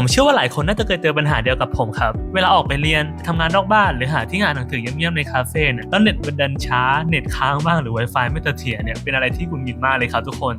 ผมเชื่อว่าหลายคนน่าจะเคยเจอปัญหาเดียวกับผมครับ เวลาออกไปเรียนทำงานนอกบ้าน หรือหาที่งานหนังสือเยี่ยมๆในคาเฟ่เนี่ยแล้วเน็ตมันดันช้าเน็ตค้างบ้างหรือ Wi-Fi ไม่เสถียรเนี่ยเป็นอะไรที่คุณมินมากเลยครับทุกคน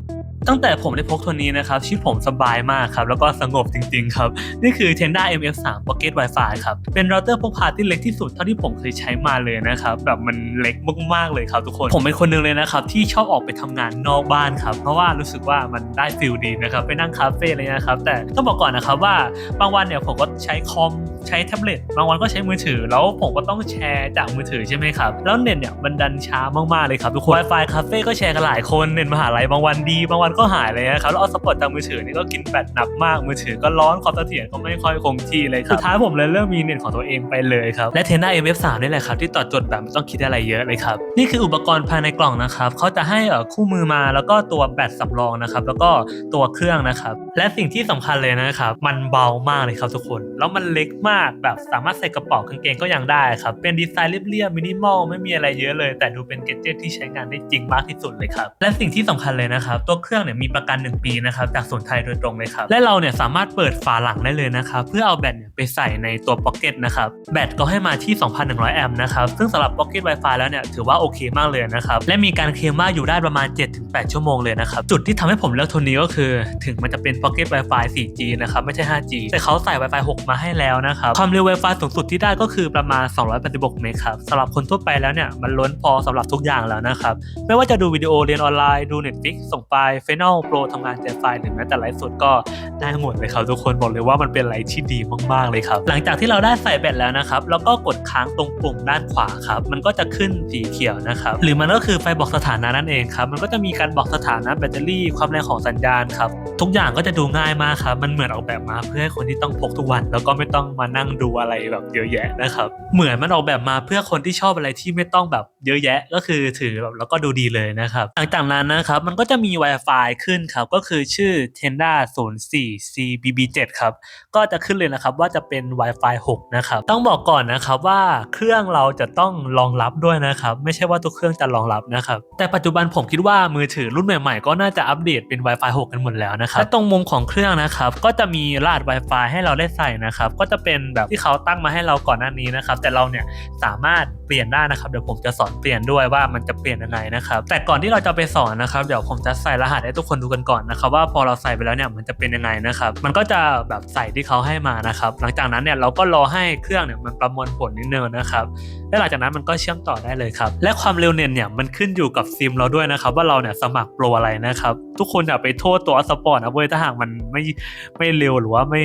ตั้งแต่ผมได้พกตัวนี้นะครับชีวิตผมสบายมากครับ แล้วก็สงบจริงๆครับ นี่คือ Tenda MF3 Pocket Wi-Fi ครับ เป็นเราเตอร์พกพาที่เล็กที่สุดเท่าที่ผมเคยใช้มาเลยนะครับ แบบมันเล็กมากๆเลยครับทุกคน ผมเป็นคนหนึงเลยนะครับ ที่ชอบออกไปทำงานนอกบ้านครับ เพราะว่ารู้สึกว่ามันได้ฟิลดีนะครับ ไปนั่งคาเฟ่อะไรนะครับ แต่ต้องบอกก่อนนะครับว่าบางวันเนี่ยผมก็ใช้คอมใช้แท็บเล็ตบางวันก็ใช้มือถือ แล้วผมก็ต้องแชร์จากมือถือใช่ไหมครับ แล้วเน็ตเนี่ยมันดันช้ามากๆเลยครับทุกคน Wi-Fi คาเฟ่ก็แชร์กันหลายคนเน็ตมหาลัยบางวันดี บางวันก็หายเลยนะครับแล้วเอาสปอตจากมือถือนี่ก็กินแบตหนักมากมือถือก็ร้อนความเสถียรก็ไม่ค่อยคงที่เลยครับสุดท้ายผมเลยเริ่มมีเน็ตของตัวเองไปเลยครับและ Tenda MF3 นี่แหละครับที่ตอบโจทย์แบบไม่ต้องคิดอะไรเยอะเลยครับนี่คืออุปกรณ์ภายในกล่องนะครับเขาจะให้เอ่อคู่มือมาแล้วก็ตัวแบตสำรองนะครับแล้วก็ตัวเครื่องนะครับและสิ่งที่สำคัญเลยนะครับมันเบามากเลยครับทุกคน แล้วมันเล็กมากแบบสามารถใส่กระเป๋ากางเกงก็ยังได้ครับ เป็นดีไซน์เรียบๆมินิมอลไม่มีอะไรเยอะเลย แต่ดูเป็นเกจเจตที่ใช้งานได้จริงมากที่สุดเลยครับ และสิ่งที่สำคัญเลยนะครับ ตัวเครื่องเนี่ยมีประกัน 1 ปีนะครับจากศูนไทยโดยตรงเลยครับ และเราเนี่ยสามารถเปิดฝาหลังได้เลยนะครับ เพื่อเอาแบตเนี่ยไปใส่ในตัวพ็อกเก็ตนะครับ แบตก็ให้มาที่ 2,100 แอมป์นะครับ ซึ่งสำหรับ Pocket Wi-Fi แล้วเนี่ยถือว่าโอเคมากเลยนะครับ และมีการเคลมว่าอยู่ได้ประมาณ 7-8 ชั่วโมงเลยนะครับ จุดที่ทำให้ผมเลือกตัวนี้ก็คือ ถึงมันจะเป็น Pocket Wi-Fi 4G นะครับไม่ใช่ 5G แต่เขาใส่ Wi-Fi 6 มาให้แล้วนะครับความเร็ว Wi-Fi สูงสุดที่ได้ก็คือประมาณ 286 เมกครับสำหรับคนทั่วไปแล้วเนี่ยมันล้นพอสำหรับทุกอย่างแล้วนะครับไม่ว่าจะดูวิดีโอเรียนออนไลน์ดู Netflix ส่งไฟล์ Final Pro ทำงานแจกไฟล์หรือแม้แต่ไลฟ์สดก็ได้หมดเลยครับทุกคนบอกเลยว่ามันเป็นอะไรที่ดีมากๆเลยครับหลังจากที่เราได้ใส่แบตแล้วนะครับแล้วก็กดค้างตรงปุ่มด้านขวาครับมันก็จะขึ้นสีเขียวนะครับหรือมันก็คือไฟบอกสถานะนั่นเองครับมันก็จะมีการบอกสถานะแบตเตอรี่ความแรงของสัญญาณครับทุกอย่างก็จะดูง่ายมากครับมันเหมือนออกแบบมาเพื่อให้คนที่ต้องพกทุกวัน แล้วก็ไม่ต้องมานั่งดูอะไรแบบเยอะแยะนะครับ เหมือนมันออกแบบมาเพื่อคนที่ชอบอะไรที่ไม่ต้องแบบเยอะแยะ ก็คือถือแบบแล้วก็ดูดีเลยนะครับหลังจากนั้นนะครับมันก็จะมี Wi-Fi ขึ้นครับก็คือชื่อ Tenda 04 CBB7 ครับก็จะขึ้นเลยนะครับว่าจะเป็น Wi-Fi 6 นะครับต้องบอกก่อนนะครับว่าเครื่องเราจะต้องรองรับด้วยนะครับ ไม่ใช่ว่าทุกเครื่องจะรองรับนะครับแต่ปัจจุบันผมคิดว่ามือถือรุ่นใหม่ๆ ก็น่าจะอัปเดตเป็น Wi-Fi 6 กันหมดแล้วนะครับและตรงมุมของเครื่องนะครับก็จะมีรหัส Wi-Fi ให้เราได้ใส่นะครับก็จะเป็นแบบที่เขาตั้งมาให้เราก่อนหน้านี้นะครับ แต่เราเนี่ยสามารถเปลี่ยนได้นะครับ เดี๋ยวผมจะสอนเปลี่ยนด้วยว่ามันจะเปลี่ยนยังไงนะครับ แต่ก่อนที่เราจะไปสอนนะครับ เดี๋ยวผมจะใส่รหัสให้ทุกคนดูกันก่อนนะครับว่าพอเราใส่ไปแล้วเนี่ยมันจะเป็นยังไงนะครับ มันก็จะแบบใส่ที่เขาให้มานะครับ หลังจากนั้นเนี่ยเราก็รอให้เครื่องเนี่ยมันประมวลผลนิดนึงนะครับและหลังจากนั้นมันก็เชื่อมต่อได้เลยครับ และความเร็วเน็ตเนี่ยมันขึ้นอยู่กับซิมเราด้วยนะครับ ว่าเราเนี่ยสมัครโปรอะไรนะครับ ทุกคนอย่าไปโทษตัวสปอร์ตนะเว้ยถ้าหากมันไม่ไม่เร็วหรือว่าไม่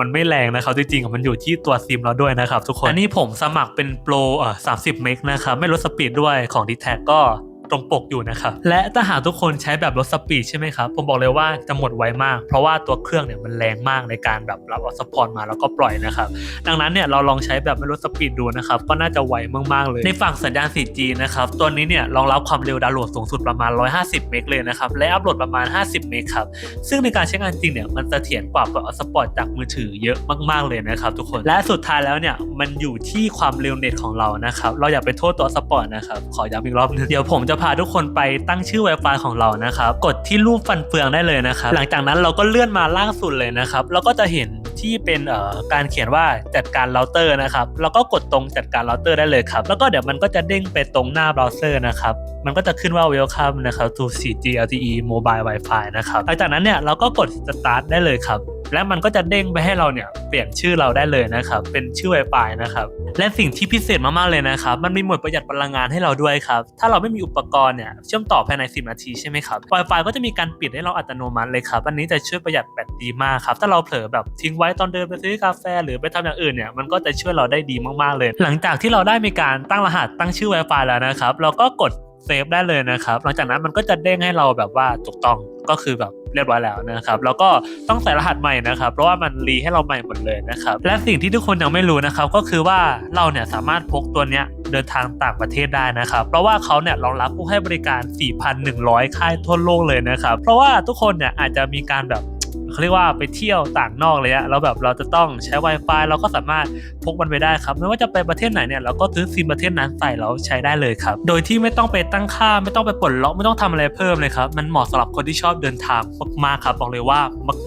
มันไม่แรงนะครับจริงๆมันอยู่ที่ตัวซิมเราด้วยนะครับทุกคน อันนี้ผมสมัครเป็นโปรเอ่อ30เมกนะครับ ไม่ลดสปีดด้วยของดีแทก็ ตรงปกอยู่นะครับ และถ้าหากทุกคนใช้แบบลดสปีดใช่ไหมครับ ผมบอกเลยว่าจะหมดไวมาก เพราะว่าตัวเครื่องเนี่ยมันแรงมากในการแบบรับเอสปอร์ตมาแล้วก็ปล่อยนะครับ ดังนั้นเนี่ยเราลองใช้แบบไม่ลดสปีดดูนะครับ ก็น่าจะไวมากๆเลย ในฝั่งสัญญาณ 4G นะครับ ตัวนี้เนี่ยรองรับความเร็วดาวน์โหลดสูงสุดประมาณ 150 เมกเลยนะครับ และอัพโหลดประมาณ 50 เมกครับ ซึ่งในการใช้งานจริงเนี่ยมันเสถียรกว่าแบบเอสปอร์ตจากมือถือเยอะมากๆเลยนะครับทุกคน และสุดท้ายแล้วเนี่ยมันอยู่ที่ความเร็วเน็ตของเรานะครับ เราอย่าไปโทษตัวสปอร์ตนะครับ ขอย้ำอีกรอบนึงเดี๋ยวผมจะพาทุกคนไปตั้งชื่อ Wi-Fi ของเรานะครับ กดที่รูปฟันเฟืองได้เลยนะครับ หลังจากนั้นเราก็เลื่อนมาล่างสุดเลยนะครับแล้วก็จะเห็นที่เป็นเอ่อการเขียนว่าจัดการเราเตอร์นะครับ แล้วก็กดตรงจัดการเราเตอร์ได้เลยครับ แล้วก็เดี๋ยวมันก็จะเด้งไปตรงหน้าเบราว์เซอร์นะครับ มันก็จะขึ้นว่า welcome นะครับ to 4G LTE mobile Wi-Fi นะครับ หลังจากนั้นเนี่ยเราก็กด start ได้เลยครับ และมันก็จะเด้งไปให้เราเนี่ยเปลี่ยนชื่อเราได้เลยนะครับ เป็นชื่อ Wi-Fi นะครับ และสิ่งที่พิเศษมากๆเลยนะครับ มันมีหมดประหยัดพลังงานให้เราด้วยครับ ถ้าเราไม่มีอุปกรณ์เนี่ยเชื่อมต่อภายใน 10 นาทีใช่ไหมครับ Wi-Fi ก็จะมีการปิดให้เราอัตโนมัติเลยครับ อันนี้จะช่วยประหยัดแบตดีมากครับ ถ้าเราเผลอแบบทิ้งไว้ตอนเดินไปซื้อกาแฟ หรือไปทำอย่างอื่นเนี่ย มันก็จะช่วยเราได้ดีมากๆเลย หลังจากที่เราได้มีการตั้งรหัสตั้งชื่อ Wi-Fi แล้วนะครับ เราก็กดเซฟได้เลยนะครับ หลังจากนั้นมันก็จะเด้งให้เราแบบว่าถูกต้องก็คือแบบ เรียบร้อยแล้วนะครับแล้วก็ต้องใส่รหัสใหม่นะครับ เพราะว่ามันรีให้เราใหม่หมดเลยนะครับ และสิ่งที่ทุกคนยังไม่รู้นะครับ ก็คือว่าเราเนี่ยสามารถพกตัวเนี้ยเดินทางต่างประเทศได้นะครับ เพราะว่าเขาเนี่ยรองรับผู้ให้บริการ 4,100 ค่ายทั่วโลกเลยนะครับ เพราะว่าทุกคนเนี่ยอาจจะมีการแบบ เขาเรียกว่าไปเที่ยวต่างนอกเลยอะแล้วแบบเราจะต้องใช้ Wi-Fi เราก็สามารถพกมันไปได้ครับ ไม่ว่าจะไปประเทศไหนเนี่ยเราก็ซื้อซิมประเทศนั้นใส่แล้วใช้ได้เลยครับ โดยที่ไม่ต้องไปตั้งค่า ไม่ต้องไปปลดล็อกไม่ต้องทำอะไรเพิ่มเลยครับมันเหมาะสำหรับคนที่ชอบเดินทางมากๆครับบอกเลยว่า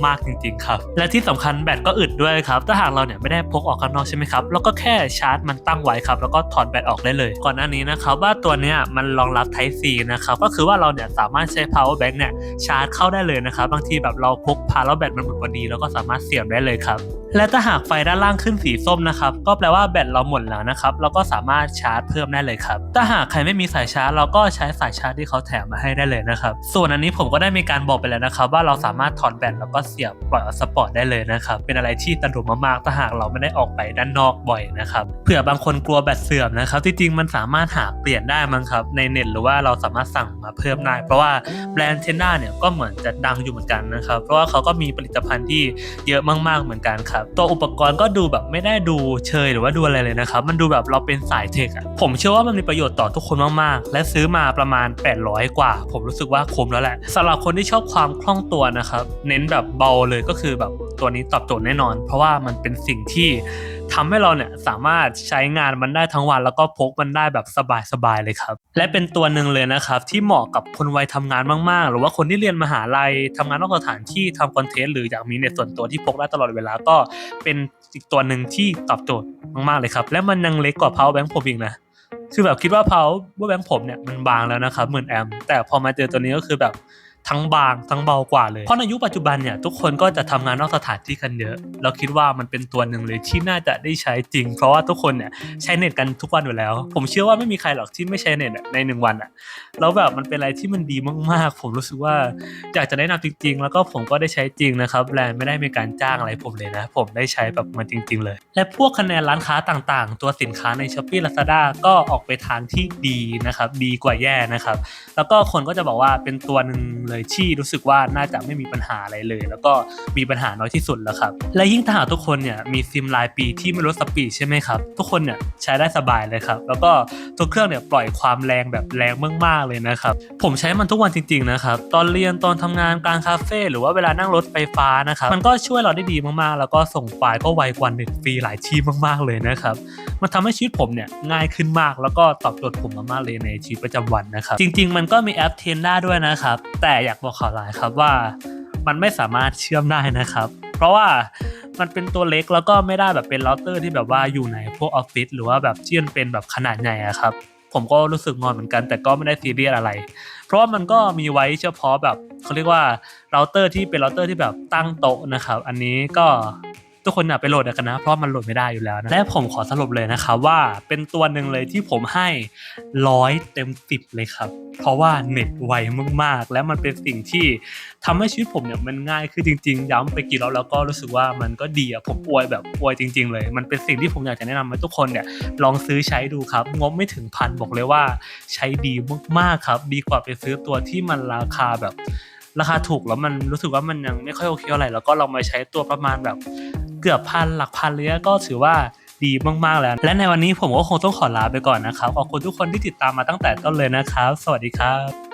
มาก ๆจริง ๆ ครับ และที่สำคัญแบตก็อึดด้วยครับถ้าหากเราเนี่ยไม่ได้พกออกข้างนอกใช่ไหมครับเราก็แค่ชาร์จมันตั้งไว้ครับแล้วก็ถอดแบตออกได้เลย ก่อนหน้านี้นะครับว่าตัวเนี้ยมันรองรับ Type C นะครับก็คือว่าเราเนี่ยสามารถใช้ power bank เนี่ยชาร์จเข้าได้เลยนะครับบางทีแบบเราพกพาแล้วแบตมันหมดพอดีเราก็สามารถเสียบได้เลยครับ และถ้าหากไฟด้านล่างขึ้นสีส้มนะครับก็แปลว่าแบตเราหมดแล้วนะครับเราก็สามารถชาร์จเพิ่มได้เลยครับถ้าหากใครไม่มีสายชาร์จเราก็ใช้สายชาร์จที่เขาแถมมาให้ได้เลยนะครับส่วนอันนี้ผมก็ได้มีการบอกไปแล้วนะครับ ว่าเราสามารถถอดแบตแล้วก็เสียบปล่อยสปอร์ตได้เลยนะครับเป็นอะไรที่สะดวกมากๆถ้าหากเราไม่ได้ออกไปด้านนอกบ่อยนะครับเผื่อบางคนกลัวแบตเสื่อมนะครับจริงๆมันสามารถหาเปลี่ยนได้มั้งครับในเน็ตหรือว่าเราสามารถสั่งมาเพิ่มได้เพราะว่าแบรนด์เทนด้าเนี่ยก็เหมือนจะดังอยู่เหมือนกันนะครับเพราะว่าเขาก็มีผลิตภัณฑ์ที่เยอะมากๆเหมือนกันครับ ตัวอุปกรณ์ก็ดูแบบไม่ได้ดูเชยหรือว่าดูอะไรเลยนะครับ มันดูแบบเราเป็นสายเทคอะผมเชื่อว่ามันมีประโยชน์ต่อทุกคนมากๆ และซื้อมาประมาณ 800 กว่า ผมรู้สึกว่าคุ้มแล้วแหละสำหรับคนที่ชอบความคล่องตัวนะครับ เน้นแบบเบาเลยก็คือแบบตัวนี้ตอบโจทย์แน่นอน เพราะว่ามันเป็นสิ่งที่ ทำให้เราเนี่ยสามารถใช้งานมันได้ทั้งวัน แล้วก็พกมันได้แบบสบายๆเลยครับ และเป็นตัวหนึ่งเลยนะครับ ที่เหมาะกับคนวัยทำงานมากๆ หรือว่าคนที่เรียนมหาลัยทำงานนอกสถานที่ทำคอนเทนต์หรืออยากมีเน็ตส่วนตัวที่พกได้ตลอดเวลาก็เป็นอีกตัวหนึ่งที่ตอบโจทย์มากๆเลยครับ และมันยังเล็กกว่า power bank ผมอีกนะคือแบบคิดว่า power bank ผมเนี่ยมันบางแล้วนะครับเหมือนแอมแต่พอมาเจอตัวนี้ก็คือแบบ ทั้งบางทั้งเบากว่าเลย เพราะในยุคปัจจุบันเนี่ยทุกคนก็จะทำงานนอกสถานที่กันเยอะ เราคิดว่ามันเป็นตัวหนึ่งเลยที่น่าจะได้ใช้จริง เพราะว่าทุกคนเนี่ยใช้เน็ตกันทุกวันอยู่แล้ว ผมเชื่อว่าไม่มีใครหรอกที่ไม่ใช้เน็ตในหนึ่งวันอะแล้วแบบมันเป็นอะไรที่มันดีมากๆ ผมรู้สึกว่าอยากจะแนะนำจริง ๆ แล้วก็ผมก็ได้ใช้จริงนะครับแบรนด์ไม่ได้มีการจ้างอะไรผมเลยนะ ผมได้ใช้แบบมันจริง ๆ เลย และพวกคะแนนร้านค้าต่างๆ ตัวสินค้าใน s h อ p e e Lazada ก็ออกไปทางที่ดีนะครับดีกว่าแย่นะครับแล้วก็คนก็จะบอกว่าเป็นตัวหนึ่งเลยที่รู้สึกว่าน่าจะไม่มีปัญหาอะไรเลย แล้วก็มีปัญหาน้อยที่สุดแล้วครับและยิ่งถ้าหากทุกคนเนี่ยมีซิมรายปีที่ไม่ลดสปีดใช่ไหมครับทุกคนเนี่ยใช้ได้สบายเลยครับแล้วก็ตัวเครื่องเนี่ยปล่อยความแรงแบบแรงมากๆเลยนะครับผมใช้มันทุกวันจริงๆนะครับตอนเรียนตอนทำงานกลางคาเฟ่หรือว่าเวลานั่งรถไฟฟ้านะครับมันก็ช่วยเราได้ดีมากๆ แล้วก็ส่งไฟล์ก็ไวกว่าเน็ตฟรีหลายที่มากๆเลยนะครับมันทำให้ชีวิตผมเนี่ยง่ายขึ้นมาก แล้วก็ตอบโจทย์ผมมากๆเลยในชีวิตประจำวันนะครับจริง ๆ มันก็มีแอปเทนด้าด้วยนะครับแต่อยากบอกข่าวร้ายครับว่ามันไม่สามารถเชื่อมได้นะครับ เพราะว่ามันเป็นตัวเล็กแล้วก็ไม่ได้แบบเป็นเราเตอร์ที่แบบว่าอยู่ในพวกออฟฟิศหรือว่าแบบที่มันเป็นแบบขนาดใหญ่อะครับผมก็รู้สึกงอนเหมือนกันแต่ก็ไม่ได้ซีเรียสอะไร เพราะว่ามันก็มีไว้เฉพาะแบบเขาเรียกว่าเราเตอร์ที่เป็นเราเตอร์ที่แบบตั้งโต๊ะนะครับ อันนี้ก็ ทุกคนอย่าไปโหลดกันนะเพราะมันโหลดไม่ได้อยู่แล้วนะและผมขอสรุปเลยนะครับว่าเป็นตัวหนึ่งเลยที่ผมให้ร้อยเต็มสิบเลยครับ เพราะว่าเน็ตไวมากๆ และมันเป็นสิ่งที่ทำให้ชีวิตผมเนี่ยมันง่ายคือจริง ๆ ย้ำไปกี่รอบแล้วก็รู้สึกว่ามันก็ดีอะผมอวยแบบอวยจริง ๆ เลย มันเป็นสิ่งที่ผมอยากจะแนะนำให้ทุกคนเนี่ยลองซื้อใช้ดูครับงบไม่ถึงพันบอกเลยว่าใช้ดีมากๆครับ ดีกว่าไปซื้อตัวที่มันราคาแบบราคาถูกแล้วมันรู้สึกว่ามันยังไม่ค่อยโอเคเท่าไหร่แล้วก็ลองมาใช้ตัวประมาณแบบ เกือบพันหลักพันเลยก็ถือว่าดีมากๆแล้ว และในวันนี้ผมก็คงต้องขอลาไปก่อนนะครับ ขอบคุณทุกคนที่ติดตามมาตั้งแต่ต้นเลยนะครับ สวัสดีครับ